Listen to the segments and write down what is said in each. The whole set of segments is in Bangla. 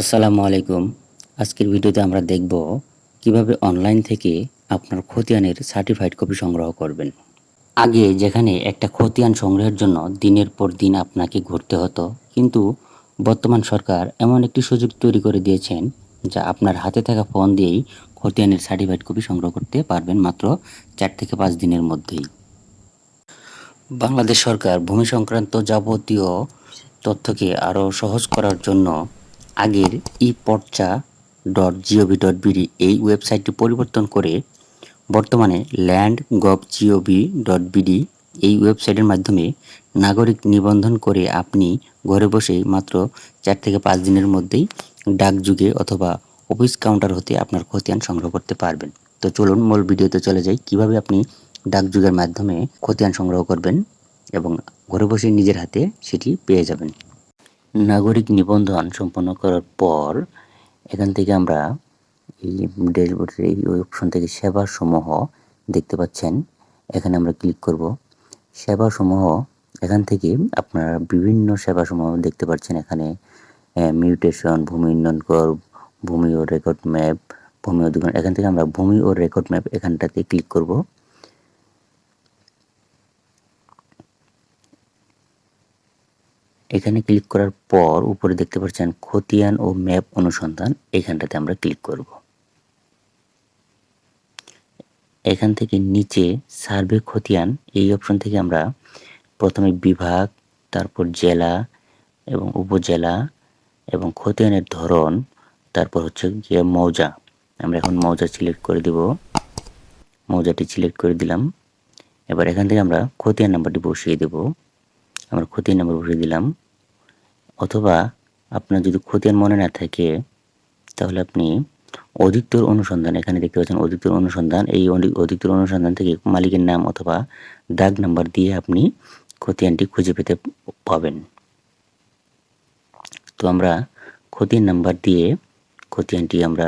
আসসালামু আলাইকুম। আজকের ভিডিওতে আমরা দেখব কীভাবে অনলাইন থেকে আপনার খতিয়ানের সার্টিফাইড কপি সংগ্রহ করবেন। আগে যেখানে একটা খতিয়ান সংগ্রহের জন্য দিনের পর দিন আপনাকে ঘুরতে হতো, কিন্তু বর্তমান সরকার এমন একটি সুযোগ তৈরি করে দিয়েছেন যা আপনার হাতে থাকা ফোন দিয়েই খতিয়ানের সার্টিফাইড কপি সংগ্রহ করতে পারবেন মাত্র চার থেকে পাঁচ দিনের মধ্যেই। বাংলাদেশ সরকার ভূমি সংক্রান্ত যাবতীয় তথ্যকে আরও সহজ করার জন্য আগের ই Porcha dot G O V dot BD এই ওয়েবসাইটটি পরিবর্তন করে বর্তমানে land gov GOV dot BD এই ওয়েবসাইটের মাধ্যমে নাগরিক নিবন্ধন করে আপনি ঘরে বসেই মাত্র চার থেকে পাঁচ দিনের মধ্যেই ডাকযুগে অথবা অফিস কাউন্টার হতে আপনার খতিয়ান সংগ্রহ করতে পারবেন। তো চলুন মূল ভিডিওতে চলে যাই। কীভাবে আপনি ডাকযুগের মাধ্যমে খতিয়ান সংগ্রহ করবেন এবং ঘরে বসে নিজের হাতে সেটি পেয়ে যাবেন। নাগরিক নিবন্ধন সম্পন্ন করার পর এখান থেকে আমরা এই ড্যাশবোর্ডের এই অপশন থেকে সেবাসমূহ দেখতে পাচ্ছেন। এখানে আমরা ক্লিক করব। সেবাসমূহ, এখান থেকে আপনারা বিভিন্ন সেবাসমূহ দেখতে পাচ্ছেন এখানে। মিউটেশন ভূমি উন্নয়ন কর, ভূমি ও রেকর্ড ম্যাপ ভূমি অধিগ্রহণ, এখান থেকে আমরা ভূমি ও রেকর্ড ম্যাপ এখানটাতে ক্লিক করব। এখানে ক্লিক করার পর উপরে দেখতে পাচ্ছেন খতিয়ান ও ম্যাপ অনুসন্ধান, এখানটাতে আমরা ক্লিক করব। এখান থেকে নিচে সার্ভে খতিয়ান, এই অপশন থেকে আমরা প্রথমে বিভাগ, তারপর জেলা এবং উপজেলা এবং খতিয়ানের ধরন, তারপর হচ্ছে গিয়ে মৌজা। আমরা এখন মৌজা সিলেক্ট করে দিব। মৌজাটি সিলেক্ট করে দিলাম। এবার এখান থেকে আমরা খতিয়ান নাম্বারটি বসিয়ে দেব। আমরা খতিয়ান নাম্বার বসিয়ে দিলাম। অথবা আপনার যদি খতিয়ান মনে না থাকে, তাহলে আপনি অধিকতর অনুসন্ধান, এখানে দেখতে পাচ্ছেন অধিকতর অনুসন্ধান, এই অধিকতর অনুসন্ধান থেকে মালিকের নাম অথবা দাগ নাম্বার দিয়ে আপনি খতিয়ানটি খুঁজে পেতে পাবেন। তো আমরা খতিয়ান নাম্বার দিয়ে খতিয়ানটি আমরা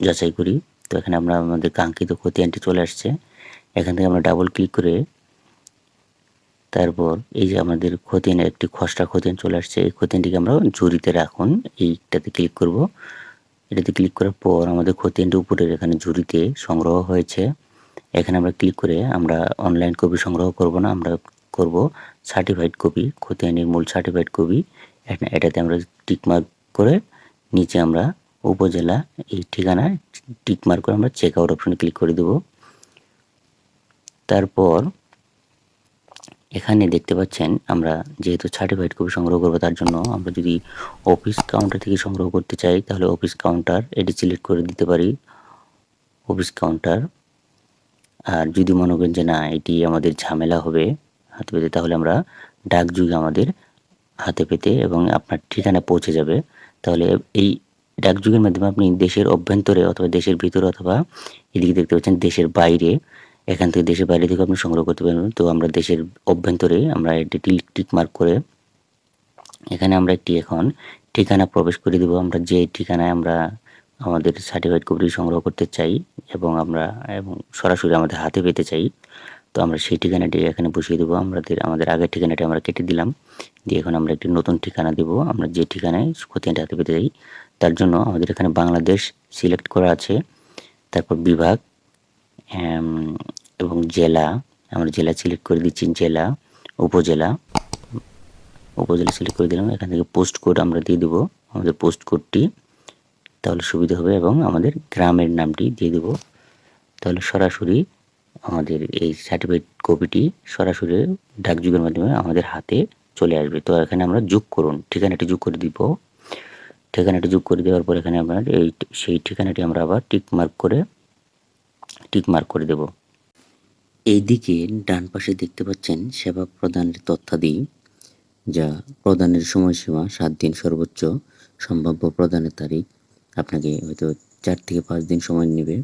যাচাই করি। তো এখানে আমরা আমাদের কাঙ্ক্ষিত খতিয়ানটি চলে আসছে। এখান থেকে আমরা ডাবল ক্লিক করে তারপর এই যে আমাদের খতিয়ানের একটি খসড়া খতিন চলে আসছে। এই খতিনটিকে আমরা ঝুড়িতে রাখুন। এইটাতে ক্লিক করব। এটাতে ক্লিক করার পর আমাদের খতিয়ানটি উপরের এখানে ঝুড়িতে সংগ্রহ হয়েছে। এখানে আমরা ক্লিক করে আমরা অনলাইন কপি সংগ্রহ করব না, আমরা করব সার্টিফাইড কপি খতিয়ানের মূল সার্টিফাইড কপি এটাতে আমরা টিকমার্ক করে নিচে আমরা উপজেলা এই ঠিকানায় টিকমার্ক করে আমরা চেক আউট অপশনে ক্লিক করে দেব। তারপর এখানে দেখতে পাচ্ছেন আমরা যেহেতু সার্টিফাইড কপি সংগ্রহ করব, তার জন্য আমরা যদি অফিস কাউন্টার থেকে সংগ্রহ করতে চাই, তাহলে অফিস কাউন্টার এটি সিলেক্ট করে দিতে পারি। অফিস কাউন্টার আর যদি মনে করেন যে না, এটি আমাদের ঝামেলা হবে হাতে পেতে, তাহলে আমরা ডাকযুগে আমাদের হাতে পেতে এবং আপনার ঠিকানা পৌঁছে যাবে। তাহলে এই ডাকযুগের মাধ্যমে আপনি দেশের অভ্যন্তরে অথবা দেশের ভিতরে অথবা এদিকে দেখতে পাচ্ছেন দেশের বাইরে এখান থেকে দেশের বাইরে থেকে আপনি সংগ্রহ করতে পারবেন। তো আমরা দেশের অভ্যন্তরে আমরা এটি টিক মার্ক করে এখানে আমরা একটি এখন ঠিকানা প্রবেশ করে দেব। আমরা যে ঠিকানায় আমরা আমাদের সার্টিফাইড কপি সংগ্রহ করতে চাই এবং আমরা, এবং সরাসরি আমাদের হাতে পেতে চাই, তো আমরা সেই ঠিকানাটি এখানে বসিয়ে দেবো। আমাদের আমাদের আগের ঠিকানাটি আমরা কেটে দিলাম। দিয়ে এখন আমরা একটি নতুন ঠিকানা দেব। আমরা যে ঠিকানায় খতিয়ানটি হাতে পেতে চাই, তার জন্য আমাদের এখানে বাংলাদেশ সিলেক্ট করা আছে। তারপর বিভাগ এবং জেলা, আমরা জেলা সিলেক্ট করে দিচ্ছি, জেলা, উপজেলা। উপজেলা সিলেক্ট করে দিলাম, এখান থেকে পোস্ট কোড আমরা দিয়ে দেবো, আমাদের পোস্ট কোডটি তাহলে সুবিধা হবে, এবং আমাদের গ্রামের নামটি দিয়ে দেব। তাহলে সরাসরি আমাদের এই সার্টিফিকেট কপিটি সরাসরি ডাকযুগের মাধ্যমে আমাদের হাতে চলে আসবে। তো এখানে আমরা যোগ করুন, ঠিকানাটি যোগ করে দিব। ঠিকানাটি যোগ করে দেওয়ার পর এখানে আপনার এই সেই ঠিকানাটি আমরা আবার টিক মার্ক করে টিক মার্ক করে দেব। এইদিকে ডান পাশে দেখতে পাচ্ছেন সেবা প্রদানের তথ্যাদি, যা প্রদানের সময়সীমা সাত দিন সর্বোচ্চ, সম্ভাব্য প্রদানের তারিখ। আপনাকে হয়তো চার থেকে পাঁচ দিন সময় নেবে।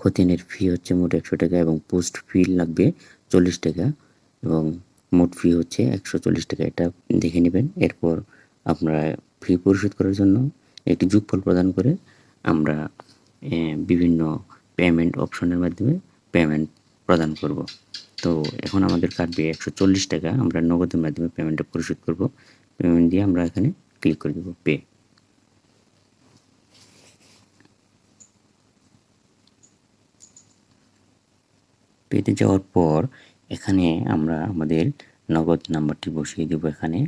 খতিয়ানের ফি হচ্ছে মোট একশো টাকা এবং পোস্ট ফি লাগবে চল্লিশ টাকা এবং মোট ফি হচ্ছে একশো চল্লিশ টাকা। এটা দেখে নেবেন। এরপর আপনারা ফি পরিশোধ করার জন্য একটি যোগফল প্রদান করে আমরা বিভিন্ন পেমেন্ট অপশনের মাধ্যমে পেমেন্ট প্রদান করব। তো এখন আমাদের কাটবে একশো চল্লিশ টাকা আমরা নগদের মাধ্যমে পেমেন্টটা পরিশোধ করব। পেমেন্ট দিয়ে আমরা এখানে ক্লিক করে দেবো পে পেতে যাওয়ার পর এখানে আমরা আমাদের নগদ নাম্বারটি বসিয়ে দেবো এখানে।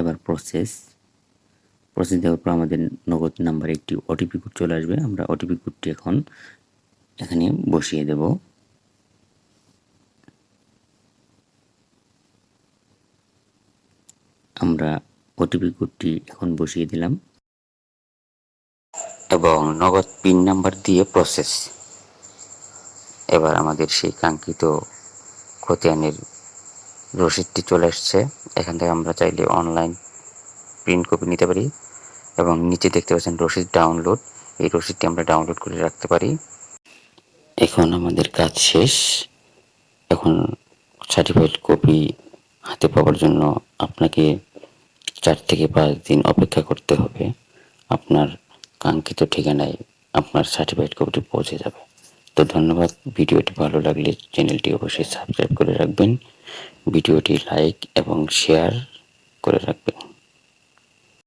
এবার প্রসেস প্রসেস দেওয়ার পর আমাদের নগদ নাম্বারে একটি ওটিপি কোড চলে আসবে। আমরা ওটিপি কোডটি এখন এখানে বসিয়ে দেব। আমরা ওটিপি কোডটি এখন বসিয়ে দিলাম। এবং নগদ পিন নাম্বার দিয়ে প্রসেস এবার আমাদের সেই কাঙ্ক্ষিত খতিয়ানের রসিদটি চলে এসছে। এখান থেকে আমরা চাইলে অনলাইন প্রিন্ট কপি নিতে পারি এবং নিচে দেখতে পাচ্ছেন রসিদ ডাউনলোড এই রসিদটি আমরা ডাউনলোড করে রাখতে পারি। এখন আমাদের কাজ শেষ। এখন সার্টিফাইড কপি হাতে পাওয়ার জন্য আপনাকে চার থেকে পাঁচ দিন অপেক্ষা করতে হবে। আপনার কাঙ্ক্ষিত ঠিকানায় আপনার সার্টিফাইড কপিটি পৌঁছে যাবে। তো ধন্যবাদ। ভিডিওটি ভালো লাগলে চ্যানেলটি অবশ্যই সাবস্ক্রাইব করে রাখবেন। ভিডিওটি লাইক এবং শেয়ার করে রাখবেন।